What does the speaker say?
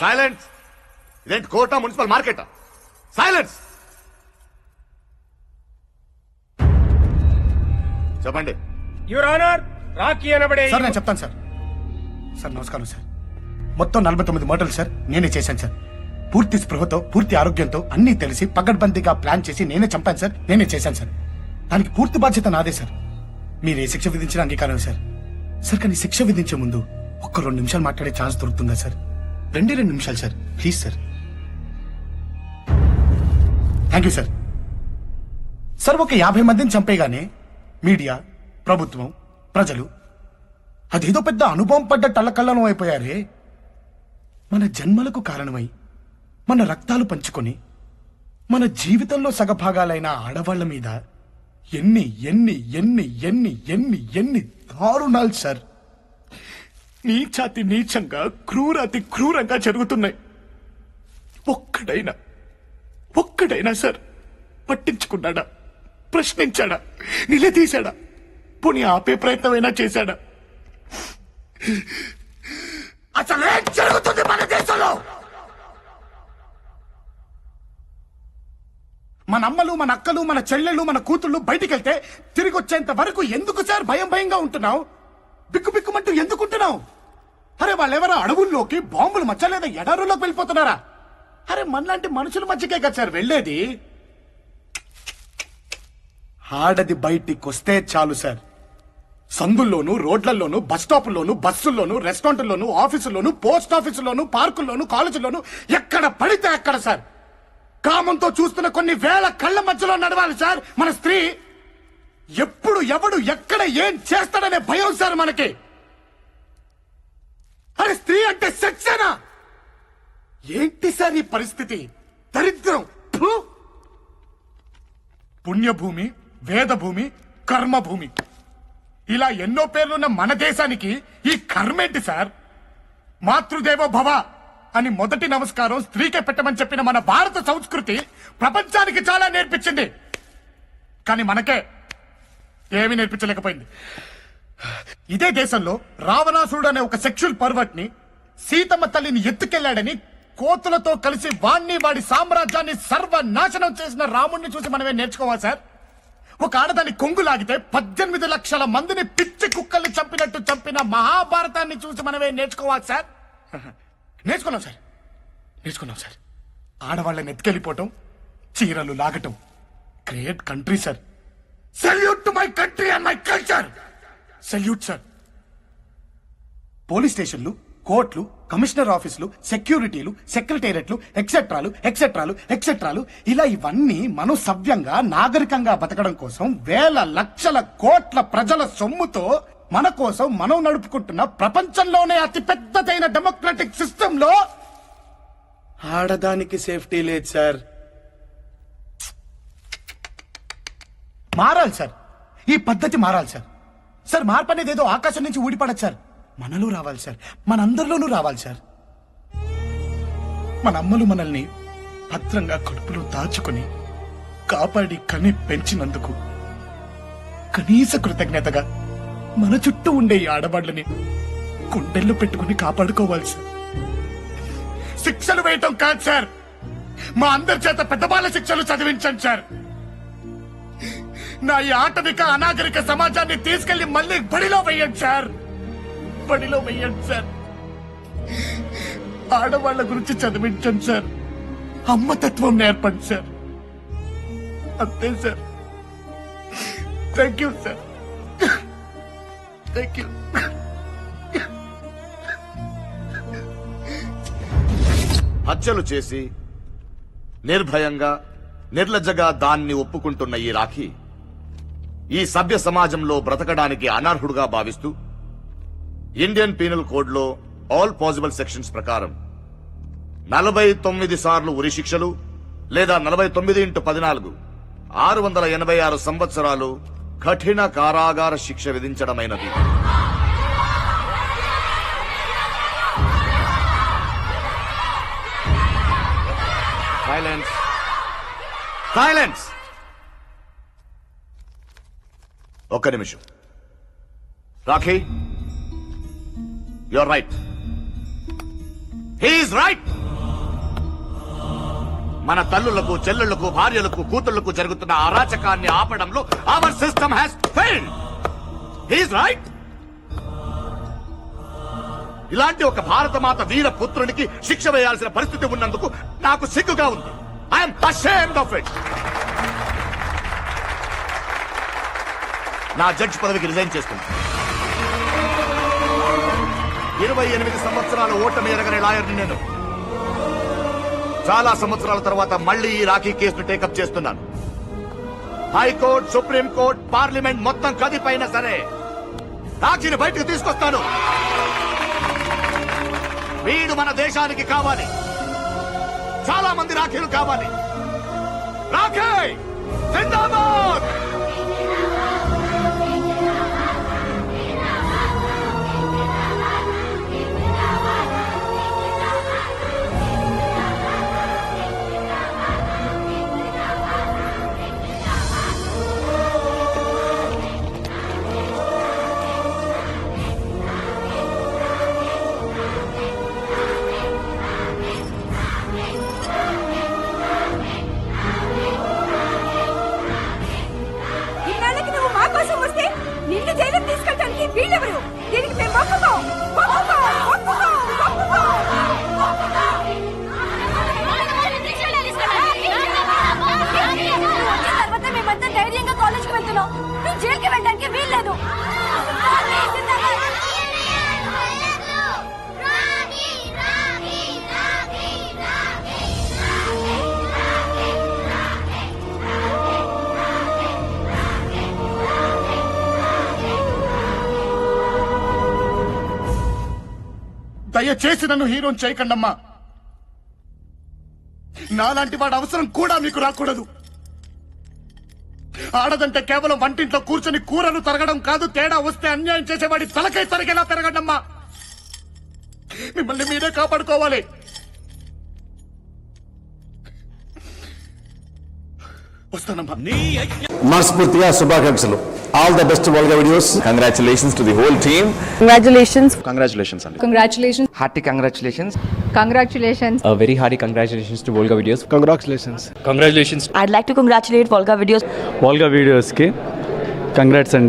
Silence ఇదేంటి కోర్టా municipal మార్కెటా సైలెన్స్ చెప్పండి. యువర్ ఆనర్ రాకీ అనబడే సార్ నేను చెప్తాను సార్ సార్ నమస్కారం సార్ మొత్తం నలభై తొమ్మిది మోటార్లు సార్ నేనే చేశాను సార్ పూర్తి స్పృహతో పూర్తి ఆరోగ్యంతో అన్నీ తెలిసి పగడ్బందీగా ప్లాన్ చేసి నేనే చంపాను సార్ నేనే చేశాను సార్ దానికి పూర్తి బాధ్యత నాదే సార్ మీరు ఏ శిక్ష విధించిన అంగీకారం సార్ సార్ కానీ శిక్ష విధించే ముందు ఒక్క రెండు నిమిషాలు మాట్లాడే ఛాన్స్ దొరుకుతుందా సార్ రెండే రెండు నిమిషాలు sir. Please sir. Thank you sir. Sir ఒక యాభై మందిని చంపేగానే మీడియా ప్రభుత్వం ప్రజలు అదేదో పెద్ద అనుభవం పడ్డ టల్లకల్లను అయిపోయారే. మన జన్మలకు కారణమై మన రక్తాలు పంచుకొని మన జీవితంలో సగభాగాలైన ఆడవాళ్ళ మీద ఎన్ని ఎన్ని ఎన్ని ఎన్ని ఎన్ని ఎన్ని దారుణాలు సార్. నీచాతి నీచంగా క్రూరాతి క్రూరంగా జరుగుతున్నాయి. ఒక్కడైనా ఒక్కడైనా సార్ పట్టించుకున్నాడా? ప్రశ్నించాడా? నిలదీశాడా? పోనీ ఆపే ప్రయత్నమైనా చేశాడా? అసలు జరుగుతుంది మన దేశంలో? మన అమ్మలు మన అక్కలు మన చెల్లెళ్ళు మన కూతుళ్ళు బయటికి వెళ్తే తిరిగి వచ్చేంత వరకు ఎందుకు సార్ భయం భయంగా ఉంటున్నావు? బిక్కు బిక్కుమంటూ ఎందుకు అరే వాళ్ళెవరో అడవుల్లోకి బాంబులు మచ్చ లేదా ఎడారుల్లోకి వెళ్ళిపోతున్నారా? అరే మనలాంటి మనుషుల మధ్యకే కదా సార్ వెళ్ళేది? ఆడది బయటికి వస్తే చాలు సార్. సందుల్లోను రోడ్లలోను బస్ స్టాపుల్లోను బస్సుల్లోను రెస్టారెంట్లోను ఆఫీసుల్లోను పోస్ట్ ఆఫీసుల్లోను పార్కుల్లోను కాలేజీల్లోను ఎక్కడ పడితే అక్కడ సార్. కామంతో చూస్తున్న కొన్ని వేల కళ్ళ మధ్యలో నడవాలి సార్ మన స్త్రీ. ఎప్పుడు ఎవడు ఎక్కడ ఏం చేస్తాడనే భయం సార్ మనకి. అరే స్త్రీ అంటే సెక్సేనా ఏంటి సార్ ఈ పరిస్థితి? దరిద్రం. పుణ్యభూమి వేదభూమి కర్మభూమి. ఇలా ఎన్నో పేర్లున్న మన దేశానికి ఈ కర్మేంటి సార్? మాతృదేవో భవ అని మొదటి నమస్కారం స్త్రీకే పెట్టమని చెప్పిన మన భారత సంస్కృతి ప్రపంచానికి చాలా నేర్పించింది. కానీ మనకే ఏమీ నేర్పించలేకపోయింది. ఇదే దేశంలో రావణాసురుడు అనే ఒక సెక్షువల్ పర్వట్ని సీతమ్మ తల్లిని ఎత్తుకెళ్ళాడని కోతులతో కలిసి వాణ్ణి వాడి సామ్రాజ్యాన్ని సర్వనాశనం చేసిన రాముణ్ణి చూసి మనమే నేర్చుకోవాలి సార్? ఒక ఆడదాన్ని కొంగు లాగితే పద్దెనిమిది లక్షల మందిని పిచ్చి కుక్కల్ని చంపినట్టు చంపిన మహాభారతాన్ని చూసి మనమే నేర్చుకోవాలి సార్? నేర్చుకున్నాం సార్. నేర్చుకున్నాం సార్. ఆడవాళ్ళని ఎత్తుకెళ్ళిపోవటం చీరలు లాగటం. Great country sir salute to my country and my culture salute sir police స్టేషన్లు కోర్టులు కమిషనర్ ఆఫీసులు సెక్యూరిటీలు సెక్రటేరియట్లు ఎక్సెట్రాలు ఎక్సెట్రాలు ఎక్సెట్రాలు ఇలా ఇవన్నీ మనం సవ్యంగా నాగరికంగా బతకడం కోసం వేల లక్షల కోట్ల ప్రజల సొమ్ముతో మన కోసం మనం నడుపుకుంటున్న ప్రపంచంలోనే అతి పెద్దదైన డెమోక్రటిక్ సిస్టమ్లో ఆడదానికి సేఫ్టీ లేదు సార్. మారాలి సార్. ఈ పద్ధతి మారాలి సార్. సార్ మార్పు అనేది ఏదో ఆకాశం నుంచి ఊడిపడదు సార్. మనలో రావాలి సార్. మనందరిలోనూ రావాలి సార్. మన అమ్మలు మనల్ని భద్రంగా కడుపులో దాచుకొని కాపాడి కని పెంచినందుకు కనీస కృతజ్ఞతగా మన చుట్టూ ఉండే ఈ ఆడవాళ్ళని గుండెల్లో పెట్టుకుని కాపాడుకోవాలి సార్. శిక్షలు వేయటం కాదు సార్. మా అందరి చేత పెద్దబాల శిక్షలు చదివించండి సార్. నా ఈ ఆటవిక అనాగరిక సమాజాన్ని తీసుకెళ్ళి మళ్ళీ బడిలో వెయ్యండి సార్. బడిలో వెయ్యండి సార్. ఆడవాళ్ళ గురించి చదివించండి సార్. అమ్మతత్వం నేర్పండి సార్. అంతే sir. Thank you sir. Thank you. హత్యలు చేసి నిర్భయంగా నిర్లజ్జగా దాన్ని ఒప్పుకుంటున్న ఈ రాఖీ ఈ సభ్య సమాజంలో బ్రతకడానికి అనర్హుడుగా భావిస్తూ ఇండియన్ పీనల్ కోడ్లో ఆల్ పాసిబుల్ సెక్షన్స్ ప్రకారం నలభై తొమ్మిది సార్లు ఉరి శిక్షలు లేదా నలభై తొమ్మిది ఇంటూ పద్నాలుగు ఆరు వందల ఎనభై ఆరు సంవత్సరాలు కఠిన కారాగార శిక్ష విధించడమైనది. సైలెన్స్ సైలెన్స్ ఒక్క నిమిషం. Rocky you're right he's right మన తల్లులకు చెల్లెళ్ళకు భార్యలకు కూతుళ్ళకు జరుగుతున్న అరాచకాన్ని ఆపడంలో our system has failed he's right ఇలాంటి ఒక భారతమాత వీర పుత్రునికి శిక్ష వేయాల్సిన పరిస్థితి ఉన్నందుకు నాకు సిగ్గుగా ఉంది. ఐఎమ్ అషేమ్డ్ ఆఫ్ ఇట్ నా జడ్జ్ పదవికి రిజైన్ చేస్తున్నా ఇరవై ఎనిమిది సంవత్సరాల ఓటమి ఎరగని లాయర్ని నేను. చాలా సంవత్సరాల తర్వాత మళ్ళీ ఈ రాఖీ కేసును టేకప్ చేస్తున్నాను. హైకోర్టు సుప్రీంకోర్టు పార్లమెంట్ మొత్తం కదిపైనా సరే రాఖీని బయటకు తీసుకొస్తాను. వీడు మన దేశానికి కావాలి. చాలా మంది రాఖీలు కావాలి. రాఖీ! జిందాబాద్! దయచేసి నన్ను హీరోని చేయకండమ్మా. నాలాంటి వాడు అవసరం కూడా మీకు రాకూడదు. ఆడదంటే కేవలం వంటింట్లో కూర్చొని కూరలు తరగడం కాదు తేడా వస్తే అన్యాయం చేసేవాడి తలకై తరగేలా తిరగడమ్మా. మిమ్మల్ని మీరే కాపాడుకోవాలి. వస్తానమ్మా. మనస్ఫూర్తిగా శుభాకాంక్షలు. All the best world videos Congratulations to the whole team. Congratulations. Congratulations, Andy. Congratulations. Hearty congratulations. Congratulations. A very hearty congratulations to Volga Videos. Congratulations Congratulations I'd like to congratulate Volga Videos. Volga వీడియోస్కి congrats అండి